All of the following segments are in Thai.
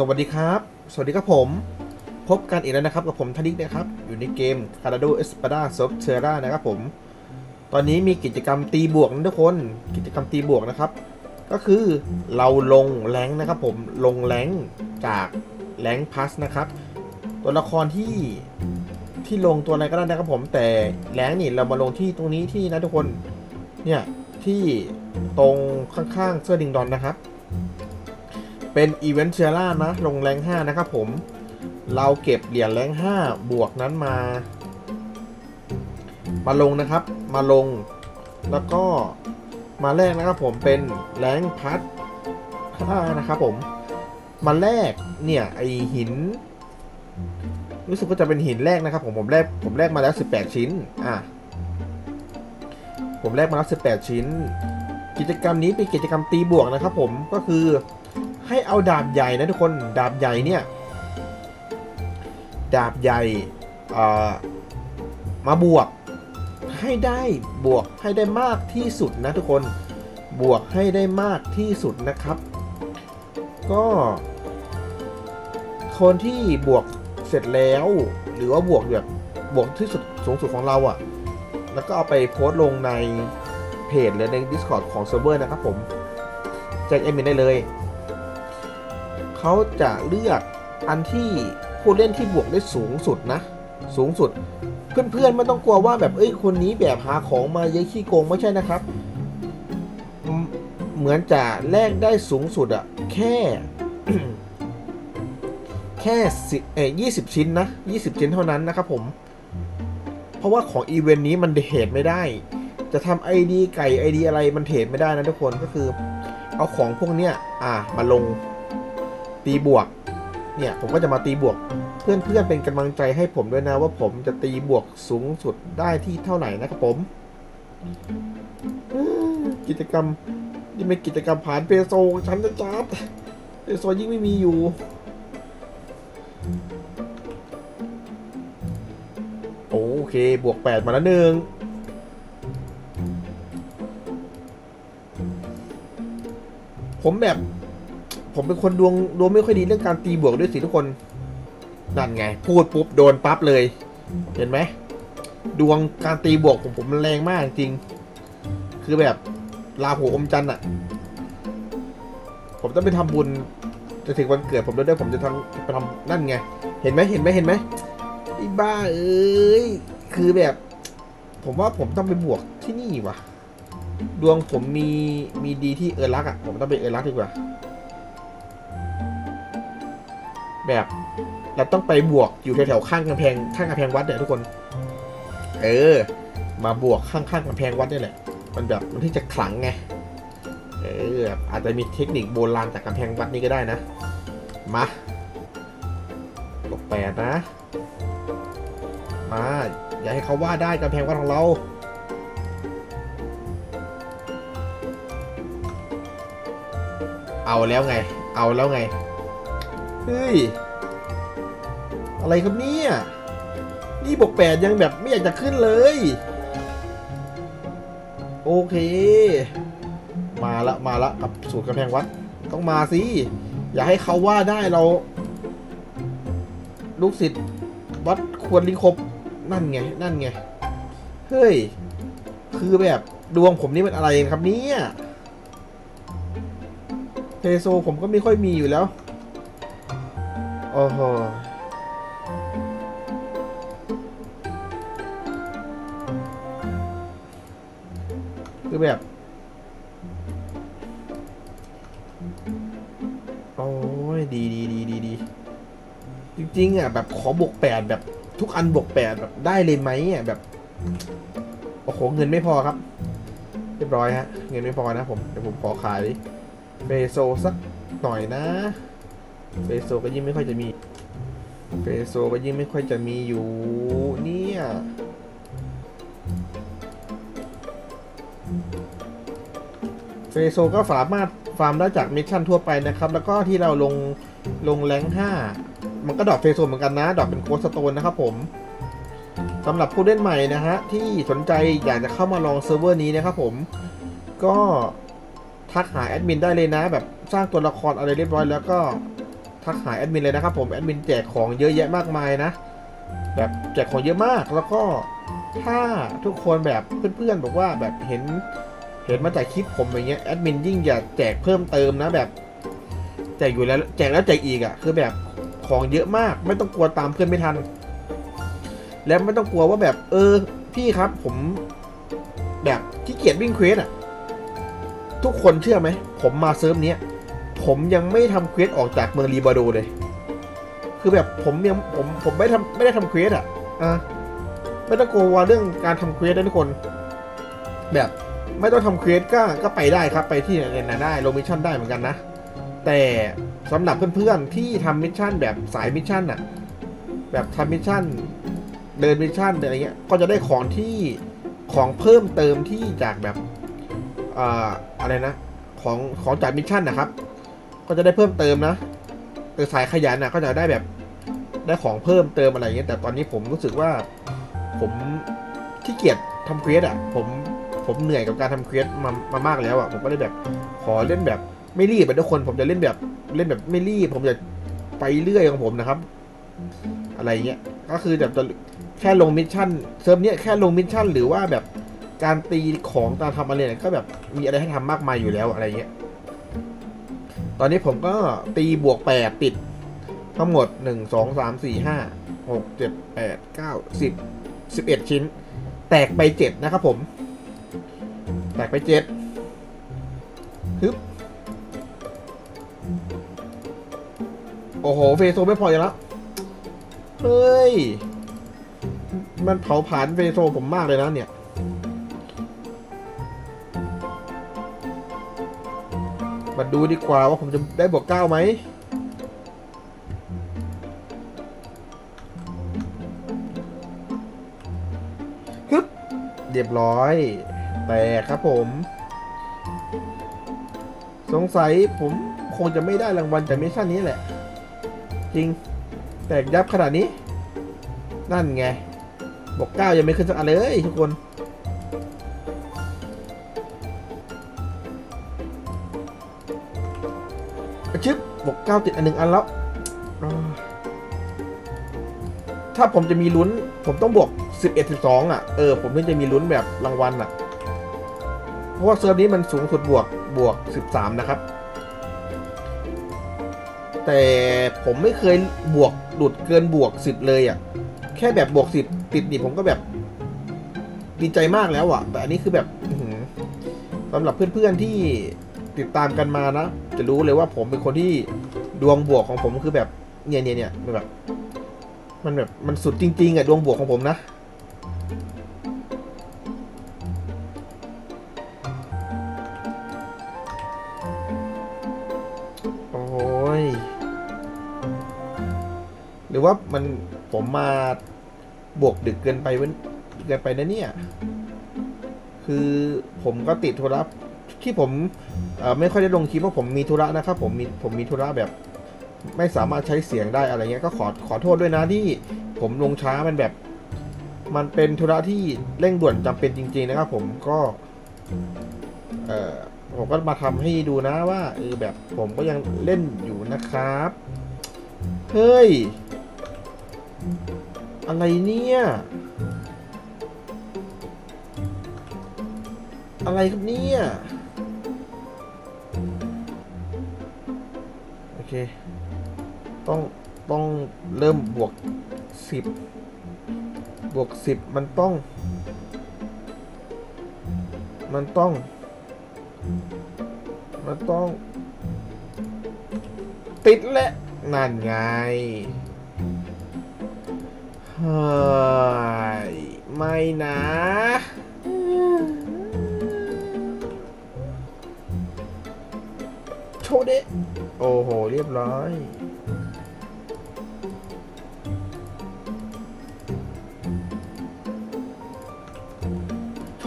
สวัสดีครับ สวัสดีครับผม พบกันอีกแล้วนะครับกับผมธนิกนะครับ อยู่ในเกม c a r a d o Espada s o f t e r a นะครับผม ตอนนี้มีกิจกรรมตีบวกนะทุกคน กิจกรรมตีบวกนะครับ ก็คือเราลงแรงนะครับผมลงแรงจากแรงพัสนะครับ ตัวละครที่ที่ลงตัวอะไรก็ได้นะครับผม แต่แรงนี่เรามาลงที่ตรงนี้ที่นะทุกคน เนี่ยที่ตรงข้างๆเสื้อดิงดอนนะครับ เป็นอีเวนต์เชียร่านะ ลงแรง 5 นะครับผม เราเก็บเหรียญแรง 5 บวกนั้นมา มาลงนะครับ มาลง แล้วก็มาแลกนะครับผมเป็นแรงพัด5นะครับผม มาแลกเนี่ยไอหิน รู้สึกว่าจะเป็นหินแรกนะครับผม ผมแรกผมแรกมาแล้ว 18 ชิ้น อะ ผมแรกมาแล้ว 18 ชิ้น กิจกรรมนี้เป็นกิจกรรมตีบวกนะครับผม ก็คือ ให้เอาดาบใหญ่นะทุกคนดาบใหญ่เนี่ยดาบใหญ่มาบวกให้ได้บวกให้ได้มากที่สุดนะทุกคนบวกให้ได้มากที่สุดนะครับ ก็ คนที่บวกเสร็จแล้ว หรือว่าบวกแบบบวกที่สุดสูงสุดของเราอะ่ะ แล้วก็เอาไปโพสต์ลงในเพจหรือใน Discord ของเซิร์ฟเวอร์นะครับผมแจ้งเอมินได้เลย เขาจะเลือกอันที่ผู้เล่นที่บวกได้สูงสุดนะ สูงสุด เพื่อนๆไม่ต้องกลัวว่าแบบเอ้ยคนนี้แบบหาของมาเยอะขี้โกงไม่ใช่นะครับ เหมือนจะแลกได้สูงสุดอะแค่ แค่สิเอ้ยี่สิบชิ้นนะยี่สิบชิ้นเท่านั้นนะครับผม เพราะว่าของอีเวนต์นี้มันเทรดไม่ได้ จะทำไอดีไก่ไอดีอะไรมันเทรดไม่ได้นะทุกคนก็คือ เอาของพวกเนี้ยอ่ามาลง ตีบวก เนี่ยผมก็จะมาตีบวก เพื่อนๆเป็นกำลังใจให้ผมด้วยนะว่าผมจะตีบวกสูงสุดได้ที่เท่าไหร่นะครับผมกิจกรรมนี่เป็นกิจกรรมผ่านเปโซของฉันนะจ๊ะเปโซยิ่งไม่มีอยู่โอเค บวก 8 มาแล้วหนึ่งผมแบบ ผมเป็นคนดวงดวงไม่ค่อยดีเรื่องการตีบวกด้วยสิทุกคน นั่นไง พูดปุ๊บโดนปั๊บเลย เห็นไหม ดวงการตีบวกของผมมันแรงมากจริง คือแบบลาหูอมจันทร์อะผมต้องไปทำบุญจะถึงวันเกิดผมแล้วด้วยผมจะทำไปทำนั่นไง เห็นไหมเห็นไหมเห็นไหมไอ้บ้าเอ้ย คือแบบ ผมว่าผมต้องไปบวกที่นี่ว่ะดวงผมมีมีดีที่เออรักอะ ผมต้องไปเออรักดีกว่า แบบเราต้องไปบวกอยู่แถวๆข้างกำแพงข้างกำแพงวัดเนี่ยทุกคน เออ มาบวกข้างๆกำแพงวัดนี่แหละ มันแบบมันที่จะขลังไง เออแบบอาจจะมีเทคนิคโบราณจากกำแพงวัดนี้ก็ได้นะ มาบวกแปดนะ มา อย่าให้เขาว่าได้กำแพงวัดของเราเอาแล้วไง เอาแล้วไง เฮ้ย อะไรครับเนี่ย นี่บวกแปดยังแบบไม่อยากจะขึ้นเลย โอเค มาละมาละกับสูตรกำแพงวัด ต้องมาสิ อย่าให้เขาว่าได้เรา ลูกศิษย์วัดควรลิคบนั่นไง นั่นไง เฮ้ย คือแบบดวงผมนี่มันอะไรครับเนี่ยเพโซผมก็ไม่ค่อยมีอยู่แล้ว อ้โหคือแบบ โอ้ย ดีดีดีดีดีจริงๆ อะ แบบขอบวกแปดแบบทุกอันบวกแปดแบบได้เลยไหมอะ แบบ โอ้โห เงินไม่พอครับ เรียบร้อยฮะ เงินไม่พอนะผม เดี๋ยวผมขอขายเฟโซสักหน่อยนะ เฟโซก็ยิ่งไม่ค่อยจะมีเฟโซก็ยิ่งไม่ค่อยจะมีอยู่เนี่ยเฟโซก็สามารถฟาร์มได้จากมิชชั่นทั่วไปนะครับ แล้วก็ที่เราลงลงแรงห้ามันก็ดรอปเฟโซเหมือนกันนะดรอปเป็นโคสโตนนะครับผมสำหรับผู้เล่นใหม่นะฮะ ที่สนใจอยากจะเข้ามาลองเซิร์ฟเวอร์นี้นะครับผม ก็ทักหาแอดมินได้เลยนะ แบบสร้างตัวละครอะไรเรียบร้อยแล้วก็ ทักหาแอดมินเลยนะครับผมแอดมินแจกของเยอะแยะมากมายนะ แบบแจกของเยอะมากแล้วก็ถ้าทุกคนแบบเพื่อนๆบอกว่าแบบเห็นเห็นมาจากคลิปผมอย่างเงี้ยแอดมินยิ่งอย่าแจกเพิ่มเติมนะแบบแจกอยู่แล้วแจกแล้วแจกอีกอะ่ะคือแบบของเยอะมาก ไม่ต้องกลัวตามเพื่อนไม่ทัน แล้วไม่ต้องกลัวว่าแบบ เออ พี่ครับผมแบบที่เกียจวิ่งเควสอะทุกคนเชื่อไหมผมมาเซิร์ฟเนี้ย ผมยังไม่ทำเควสออกจากเมืองรีบาโดเลย คือแบบผมยังผมผมไม่ทำไม่ได้ทำเควสอะอะไม่ต้องกลัวเรื่องการทำเควสนะทุกคน แบบไม่ต้องทำเควสก็ก็ไปได้ครับไปที่ไหนได้โลมิชชั่นได้เหมือนกันนะ แต่สำหรับเพื่อนๆที่ทำมิชชั่นแบบสายมิชชั่นอะแบบทำมิชชั่นเดินมิชชั่นอะไรเงี้ยก็จะได้ของที่ของเพิ่มเติมที่จากแบบอ่าอะไรนะ ของของจากมิชชั่นนะครับ ก็จะได้เพิ่มเติมนะ แต่สายขยันนะก็จะได้แบบได้ของเพิ่มเติมอะไรเงี้ยแต่ตอนนี้ผมรู้สึกว่า ผมขี้เกียจทำเควสอะ ผมผมเหนื่อยกับการทำเควสมามามากแล้วอะผมก็เลยแบบขอเล่นแบบไม่รีบอะทุกคน ผมจะเล่นแบบเล่นแบบไม่รีบผมจะไปเรื่อยของผมนะครับ อะไรเงี้ยก็คือแบบจะแค่ลงมิชชั่นเซิร์ฟเนี้ยแค่ลงมิชชั่นหรือว่าแบบการตีของการทำอะไรเนี่ยก็แบบมีอะไรให้ทำมากมายอยู่แล้วอะไรเงี้ย ตอนนี้ผมก็ตีบวกแปดติด ทั้งหมดหนึ่งสองสามสี่ห้าหกเจ็ดแปดเก้าสิบสิบเอ็ดชิ้น แตกไปเจ็ดนะครับผม แตกไปเจ็ดฮึบโอ้โห เฟโซไม่พออยู่แล้ว เฮ้ย มันเผาผลาญเฟโซผมมากเลยนะเนี่ย ดูดีกว่าว่าผมจะได้บวกเก้าไหมฮึบเรียบร้อย แต่ครับผม สงสัยผมคงจะไม่ได้รางวัลจากมิชชั่นนี้แหละ จริง แตกยับขนาดนี้ นั่นไงบอกเก้ายังไม่ขึ้นสักอันเลยทุกคน กเก้าติดอันหนึ่งอันแล้ว ถ้าผมจะมีลุ้น ผมต้องบวกสิบเอ็ดสิบสองอะ เออ ผมถึงจะมีลุ้นแบบรางวัลอะ เพราะว่าเซิร์ฟนี้มันสูงสุดบวกบวกสิบสามนะครับ แต่ผมไม่เคยบวกหลุดเกินบวกสิบเลยอะ แค่แบบบวกสิบติดนี่ผมก็แบบดีใจมากแล้วอะ แต่อันนี้คือแบบสำหรับเพื่อนๆที่ติดตามกันมานะ จะรู้เลยว่าผมเป็นคนที่ ดวงบวกของผมคือแบบเนี่ยเนี่ยเนี่ยมันแบบ มันแบบมันสุดจริงๆอะดวงบวกของผมนะโอ้ยหรือว่ามันผมมาบวกดึกเกินไปเว้นเกินไปนะเนี่ย คือผมก็ติดธุระที่ผมไม่ค่อยได้ลงคลิปเพราะผมมีธุระนะครับผมมีผมมีธุระแบบ ไม่สามารถใช้เสียงได้อะไรเงี้ยก็ขอขอโทษด้วยนะที่ผมลงช้ามันแบบ มันเป็นธุระที่เร่งด่วนจำเป็นจริง ๆ นะครับผมก็เออผมก็มาทำให้ดูนะว่าเออแบบผมก็ยังเล่นอยู่นะครับเฮ้ยอะไรเนี่ย อะไรครับเนี่ย โอเค ต้องต้องเริ่มบวกสิบบวกสิบมันต้อง มันต้อง มันต้อง ติดและนั่นไงเฮ้ยไม่นะโชเดโอ้โห เรียบร้อย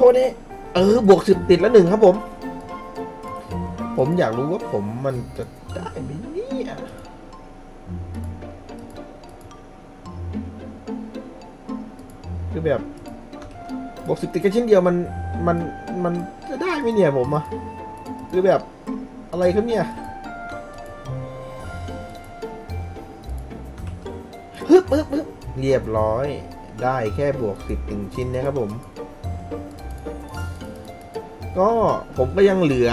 โชเดะเออบวกสิบติดแล้วหนึ่งครับผม ผมอยากรู้ว่าผมมันจะได้ไหมเนี่ยคือแบบบวกสิบติดกันชิ้นเดียวมันมันมันจะได้ไหมเนี่ยผมอะคือแบบอะไรครับเนี่ยปึ๊บปึ๊บเรียบร้อยได้แค่บวกสิบถึงชิ้นนะครับผม ก็ผมก็ยังเหลือ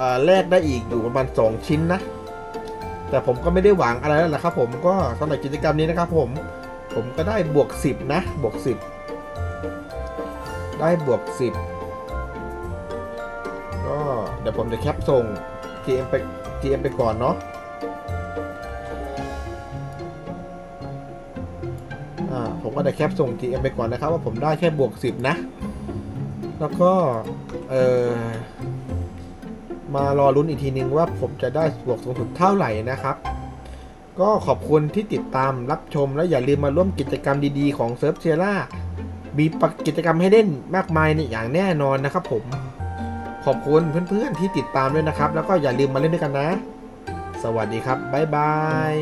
อแลกได้อีกอยู่ประมาณ 2 ชิ้นนะ แต่ผมก็ไม่ได้หวังอะไรแล้วแหละครับผมก็สำหรับกิจกรรมนี้นะครับผม ผมก็ได้บวก 10 นะ บวก 10 ได้บวก 10 ก็เดี๋ยวผมจะแคปส่ง GM ไป GM ไปก่อนเนาะผมก็ได้แคปส่ง GM ไปก่อนนะครับ ว่าผมได้แค่บวก 10 นะ แล้วก็ เออมารอลุ้นอีกทีนึงว่าผมจะได้บวกสูงสุดเท่าไหร่นะครับ ก็ขอบคุณที่ติดตามรับชมและอย่าลืมมาร่วมกิจกรรมดีๆของเซิร์ฟเชียร่ามีกิจกรรมให้เล่นมากมายเนี่ยอย่างแน่นอนนะครับผม ขอบคุณเพื่อนๆที่ติดตามด้วยนะครับ แล้วก็อย่าลืมมาเล่นด้วยกันนะ สวัสดีครับ บ๊ายบาย